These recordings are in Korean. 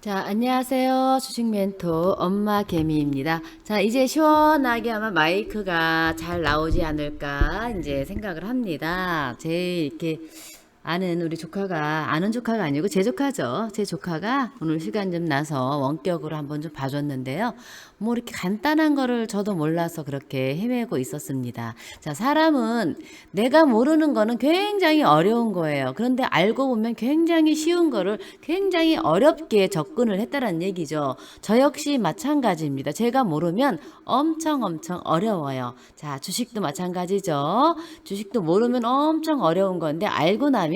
자, 안녕하세요. 주식 멘토 엄마 개미입니다. 자, 이제 시원하게 아마 마이크가 잘 나오지 않을까 이제 생각을 합니다. 제 이렇게 아는 우리 조카가 아는 조카가 아니고 제 조카죠. 제 조카가 오늘 시간 좀 나서 원격으로 한번 좀 봐줬는데요. 뭐 이렇게 간단한 거를 저도 몰라서 그렇게 헤매고 있었습니다. 자, 사람은 내가 모르는 거는 굉장히 어려운 거예요. 그런데 알고 보면 굉장히 쉬운 거를 굉장히 어렵게 접근을 했다는 얘기죠. 저 역시 마찬가지입니다. 제가 모르면 엄청 엄청 어려워요. 자, 주식도 마찬가지죠. 주식도 모르면 엄청 어려운 건데 알고 나면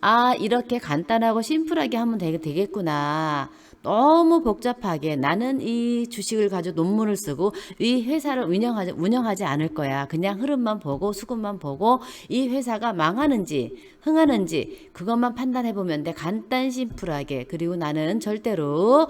아, 이렇게 간단하고 심플하게 하면 되게 되겠구나. 너무 복잡하게 나는 이 주식을 가지고 논문을 쓰고 이 회사를 운영하지, 운영하지 않을 거야. 그냥 흐름만 보고 수급만 보고 이 회사가 망하는지 흥하는지 그것만 판단해 보면 돼. 간단 심플하게. 그리고 나는 절대로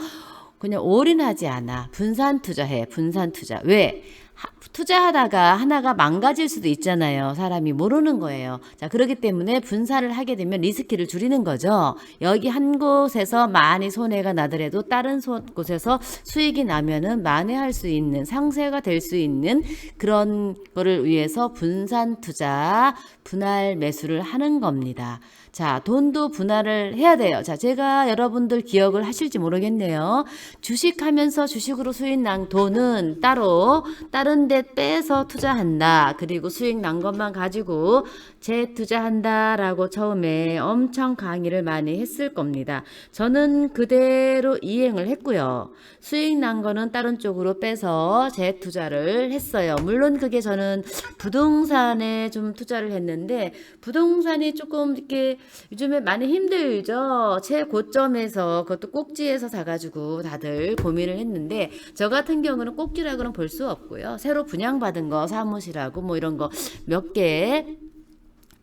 그냥 올인하지 않아. 분산 투자해. 분산 투자. 왜? 하- 투자하다가 하나가 망가질 수도 있잖아요. 사람이 모르는 거예요. 자, 그렇기 때문에 분산을 하게 되면 리스크를 줄이는 거죠. 여기 한 곳에서 많이 손해가 나더라도 다른 소- 곳에서 수익이 나면은 만회할 수 있는 상세가 될 수 있는 그런 거를 위해서 분산 투자, 분할 매수를 하는 겁니다. 자, 돈도 분할을 해야 돼요. 자, 제가 여러분들 기억을 하실지 모르겠네요. 주식하면서 주식으로 수익 난 돈은 따로 다른 데 빼서 투자한다. 그리고 수익 난 것만 가지고 재투자한다 라고 처음에 엄청 강의를 많이 했을 겁니다. 저는 그대로 이행을 했고요. 수익 난 거는 다른 쪽으로 빼서 재투자를 했어요. 물론 그게 저는 부동산에 좀 투자를 했는데 부동산이 조금 이렇게 요즘에 많이 힘들죠. 최고점에서 그것도 꼭지에서 사가지고 다들 고민을 했는데 저 같은 경우는 꼭지라고는 볼 수 없고요. 새로 분양받은 거 사무실하고 뭐 이런 거 몇 개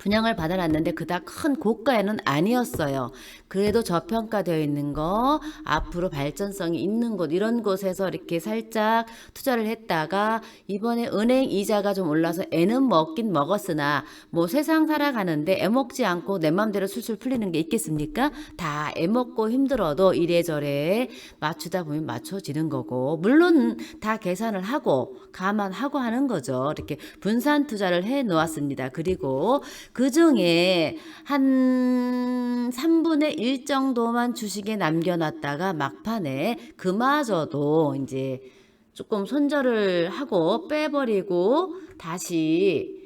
분양을 받아놨는데 그닥 큰 고가에는 아니었어요. 그래도 저평가되어 있는 거, 앞으로 발전성이 있는 곳, 이런 곳에서 이렇게 살짝 투자를 했다가 이번에 은행 이자가 좀 올라서 애는 먹긴 먹었으나 뭐 세상 살아가는데 애 먹지 않고 내 맘대로 술술 풀리는 게 있겠습니까? 다 애 먹고 힘들어도 이래저래 맞추다 보면 맞춰지는 거고, 물론 다 계산을 하고 감안하고 하는 거죠. 이렇게 분산 투자를 해 놓았습니다. 그리고 그 중에 한 3분의 1 정도만 주식에 남겨놨다가 막판에 그마저도 이제 조금 손절을 하고 빼버리고 다시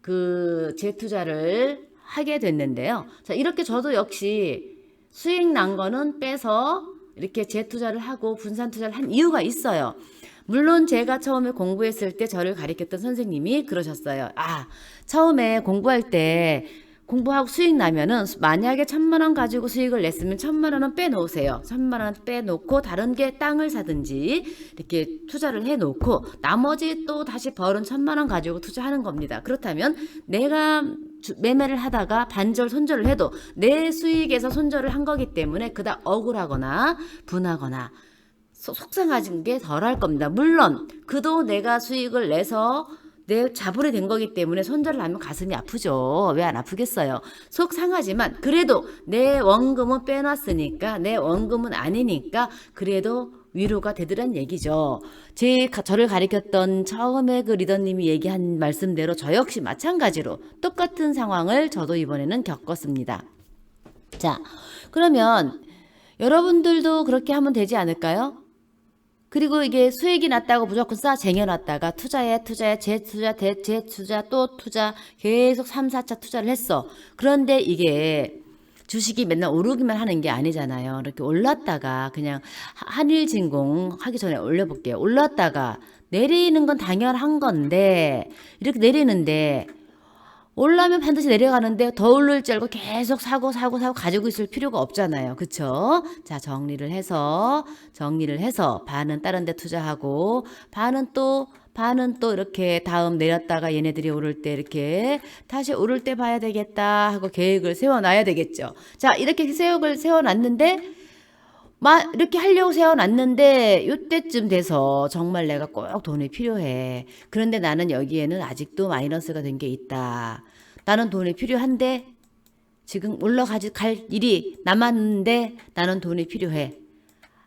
그 재투자를 하게 됐는데요. 자, 이렇게 저도 역시 수익 난 거는 빼서 이렇게 재투자를 하고 분산 투자를 한 이유가 있어요. 물론 제가 처음에 공부했을 때 저를 가르쳤던 선생님이 그러셨어요. 아, 처음에 공부할 때 공부하고 수익 나면은 만약에 천만 원 가지고 수익을 냈으면 천만 원은 빼놓으세요. 천만 원 빼놓고 다른 게 땅을 사든지 이렇게 투자를 해놓고 나머지 또 다시 벌은 천만 원 가지고 투자하는 겁니다. 그렇다면 내가 주- 매매를 하다가 반절 손절을 해도 내 수익에서 손절을 한 거기 때문에 그다 억울하거나 분하거나 소- 속상하진 게덜할 겁니다. 물론 그도 내가 수익을 내서 내 자본이 된 거기 때문에 손절을 하면 가슴이 아프죠. 왜 안 아프겠어요? 속 상하지만 그래도 내 원금은 빼놨으니까 내 원금은 아니니까 그래도 위로가 되더란 얘기죠. 제 가- 저를 가리켰던 처음에 그 리더님이 얘기한 말씀대로 저 역시 마찬가지로 똑같은 상황을 저도 이번에는 겪었습니다. 자, 그러면 여러분들도 그렇게 하면 되지 않을까요? 그리고 이게 수익이 났다고 무조건 쌓아 쟁여놨다가 투자해 투자해 재투자 대 재투자 또 투자 계속 3, 4차 투자를 했어. 그런데 이게 주식이 맨날 오르기만 하는 게 아니잖아요. 이렇게 올랐다가 그냥 하- 한일진공 하기 전에 올려볼게요. 올랐다가 내리는 건 당연한 건데 이렇게 내리는데 올라면 반드시 내려가는데 더 오를 줄 알고 계속 사고 사고 사고 가지고 있을 필요가 없잖아요. 그쵸? 자, 정리를 해서, 정리를 해서, 반은 다른 데 투자하고, 반은 또, 반은 또 이렇게 다음 내렸다가 얘네들이 오를 때 이렇게 다시 오를 때 봐야 되겠다 하고 계획을 세워놔야 되겠죠. 자, 이렇게 계획을 세워놨는데, 마, 이렇게 하려고 세워놨는데 요때쯤 돼서 정말 내가 꼭 돈이 필요해. 그런데 나는 여기에는 아직도 마이너스가 된 게 있다. 나는 돈이 필요한데 지금 올라가지 갈 일이 남았는데 나는 돈이 필요해.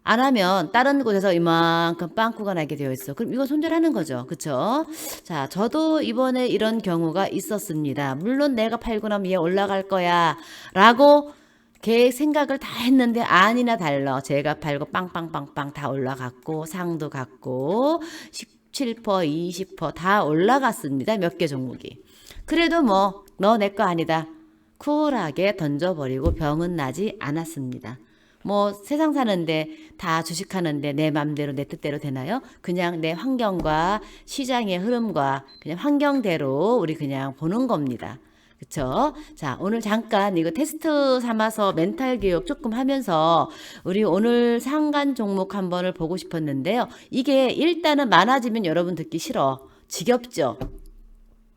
안 하면 다른 곳에서 이만큼 빵꾸가 나게 되어 있어. 그럼 이거 손절하는 거죠. 그쵸? 자, 저도 이번에 이런 경우가 있었습니다. 물론 내가 팔고 나면 얘 올라갈 거야. 라고 계획 생각을 다 했는데 아니나 달라. 제가 팔고 빵빵빵빵 다 올라갔고 상도 갔고 17% 20%다 올라갔습니다. 몇 개 종목이. 그래도 뭐 너 내 거 아니다. 쿨하게 던져버리고 병은 나지 않았습니다. 뭐 세상 사는데 다 주식하는데 내 맘대로 내 뜻대로 되나요? 그냥 내 환경과 시장의 흐름과 그냥 환경대로 우리 그냥 보는 겁니다. 그쵸? 자, 오늘 잠깐 이거 테스트 삼아서 멘탈 교육 조금 하면서 우리 오늘 상간 종목 한 번을 보고 싶었는데요. 이게 일단은 많아지면 여러분 듣기 싫어. 지겹죠?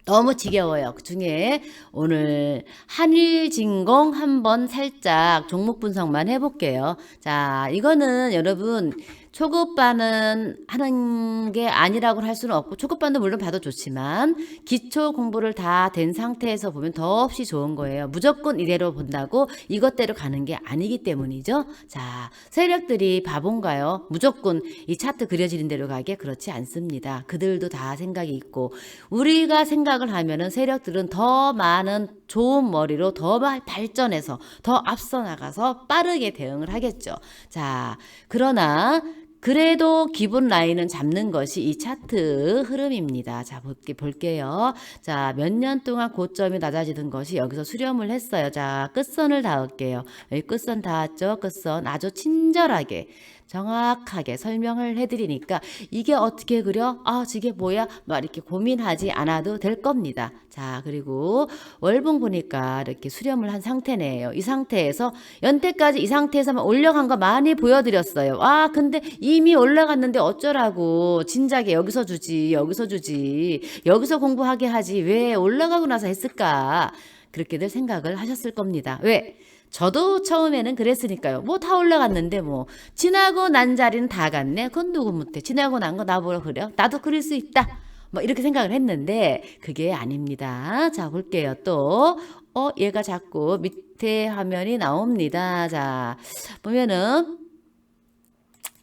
너무 지겨워요. 그 중에 오늘 한일진공 한번 살짝 종목 분석만 해볼게요. 자, 이거는 여러분 초급반은 하는 게 아니라고 할 수는 없고 초급반도 물론 봐도 좋지만 기초 공부를 다 된 상태에서 보면 더없이 좋은 거예요. 무조건 이대로 본다고 이것대로 가는 게 아니기 때문이죠. 자, 세력들이 바본가요? 무조건 이 차트 그려지는 대로 가게 그렇지 않습니다. 그들도 다 생각이 있고 우리가 생각을 하면은 세력들은 더 많은 좋은 머리로 더 발- 발전해서 더 앞서 나가서 빠르게 대응을 하겠죠. 자, 그러나 그래도 기본 라인은 잡는 것이 이 차트 흐름입니다. 자, 볼게, 볼게요. 자, 몇 년 동안 고점이 낮아지던 것이 여기서 수렴을 했어요. 자, 끝선을 닿을게요. 여기 끝선 닿았죠? 끝선. 아주 친절하게, 정확하게 설명을 해드리니까 이게 어떻게 그려? 아, 저게 뭐야? 막 이렇게 고민하지 않아도 될 겁니다. 자, 그리고 월봉 보니까 이렇게 수렴을 한 상태네요. 이 상태에서 연태까지 이 상태에서만 올려간 거 많이 보여드렸어요. 아, 근데 이미 올라갔는데 어쩌라고. 진작에 여기서 주지, 여기서 주지, 여기서 공부하게 하지. 왜 올라가고 나서 했을까? 그렇게들 생각을 하셨을 겁니다. 왜? 저도 처음에는 그랬으니까요. 뭐 다 올라갔는데 뭐 지나고 난 자리는 다 갔네. 그건 누구 못해. 지나고 난 거 나보러 그려. 나도 그릴 수 있다. 뭐 이렇게 생각을 했는데 그게 아닙니다. 자 볼게요. 또 어, 얘가 자꾸 밑에 화면이 나옵니다. 자, 보면은,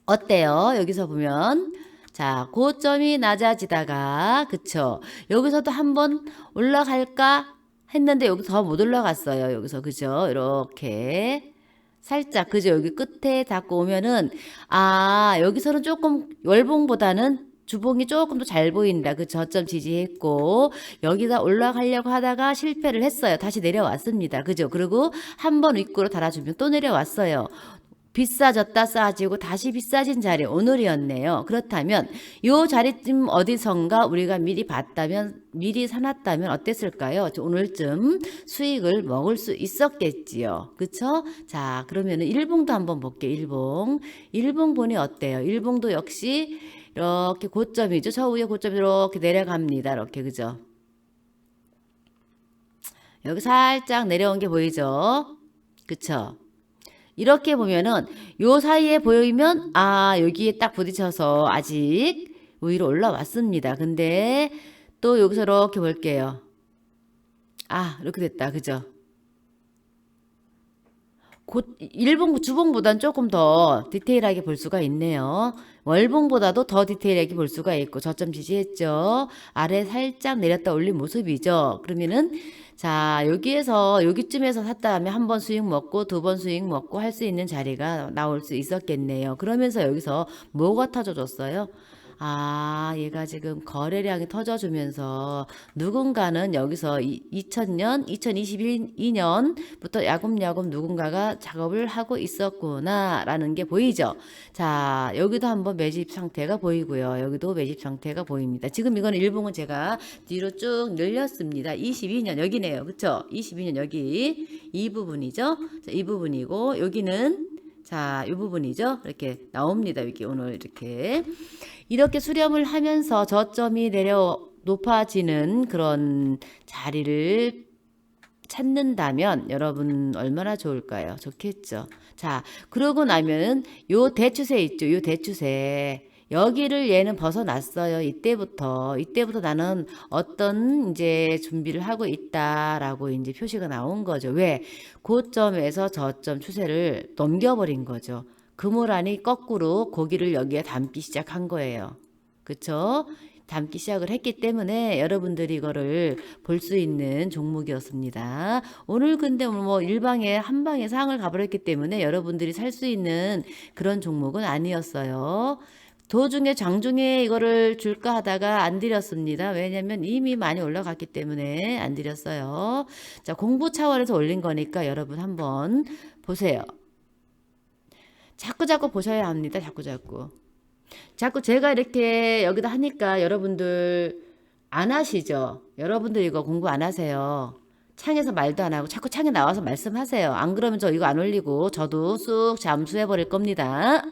어때요? 여기서 보면. 자, 고점이 낮아지다가, 그쵸? 여기서도 한번 올라갈까 했는데 여기 더 못 올라갔어요. 여기서, 그죠? 이렇게. 살짝, 그죠? 여기 끝에 닿고 오면은, 아, 여기서는 조금 월봉보다는 주봉이 조금 더 잘 보인다. 그 저점 지지했고 여기가 올라가려고 하다가 실패를 했어요. 다시 내려왔습니다. 그죠? 그리고 한 번 윗구로 달아주면 또 내려왔어요. 비싸졌다 싸지고 다시 비싸진 자리 오늘이었네요. 그렇다면 요 자리쯤 어디선가 우리가 미리 봤다면 미리 사놨다면 어땠을까요? 저 오늘쯤 수익을 먹을 수 있었겠지요. 그쵸? 자 그러면은 일봉도 한번 볼게요. 일봉 일봉 보니 어때요? 일봉도 역시 이렇게 고점이죠. 저 위에 고점이 이렇게 내려갑니다. 이렇게 그죠? 여기 살짝 내려온 게 보이죠? 그쵸? 이렇게 보면은 요 사이에 보이면 아 여기에 딱 부딪혀서 아직 위로 올라왔습니다. 근데 또 여기서 이렇게 볼게요. 아 이렇게 됐다. 그죠? 곧 일봉 주봉보다는 조금 더 디테일하게 볼 수가 있네요. 월봉보다도 더 디테일하게 볼 수가 있고 저점 지지했죠. 아래 살짝 내렸다 올린 모습이죠. 그러면은 자 여기에서 여기쯤에서 샀다 하면 한 번 수익 먹고 두 번 수익 먹고 할 수 있는 자리가 나올 수 있었겠네요. 그러면서 여기서 뭐가 터져줬어요? 아, 얘가 지금 거래량이 터져주면서 누군가는 여기서 2000년, 2022년부터 야금야금 누군가가 작업을 하고 있었구나라는 게 보이죠. 자, 여기도 한번 매집 상태가 보이고요. 여기도 매집 상태가 보입니다. 지금 이거는 일봉은 제가 뒤로 쭉 늘렸습니다. 22년 여기네요. 그쵸? 22년 여기 이 부분이죠. 자, 이 부분이고 여기는 자, 이 부분이죠. 이렇게 나옵니다. 여기 오늘 이렇게. 이렇게 수렴을 하면서 저점이 내려 높아지는 그런 자리를 찾는다면 여러분 얼마나 좋을까요? 좋겠죠. 자, 그러고 나면은 요 대추세 있죠. 요 대추세. 여기를 얘는 벗어났어요. 이때부터. 이때부터 나는 어떤 이제 준비를 하고 있다라고 이제 표시가 나온 거죠. 왜? 고점에서 저점 추세를 넘겨버린 거죠. 금호란이 거꾸로 고기를 여기에 담기 시작한 거예요. 그쵸? 담기 시작을 했기 때문에 여러분들이 이거를 볼 수 있는 종목이었습니다. 오늘 근데 뭐 일방에 한 방에 상을 가버렸기 때문에 여러분들이 살 수 있는 그런 종목은 아니었어요. 도중에 장중에 이거를 줄까 하다가 안 드렸습니다. 왜냐면 이미 많이 올라갔기 때문에 안 드렸어요. 자, 공부 차원에서 올린 거니까 여러분 한번 보세요. 자꾸 자꾸 보셔야 합니다. 자꾸 자꾸. 자꾸 제가 이렇게 여기다 하니까 여러분들 안 하시죠? 여러분들 이거 공부 안 하세요. 창에서 말도 안 하고 자꾸 창에 나와서 말씀하세요. 안 그러면 저 이거 안 올리고 저도 쑥 잠수해 버릴 겁니다.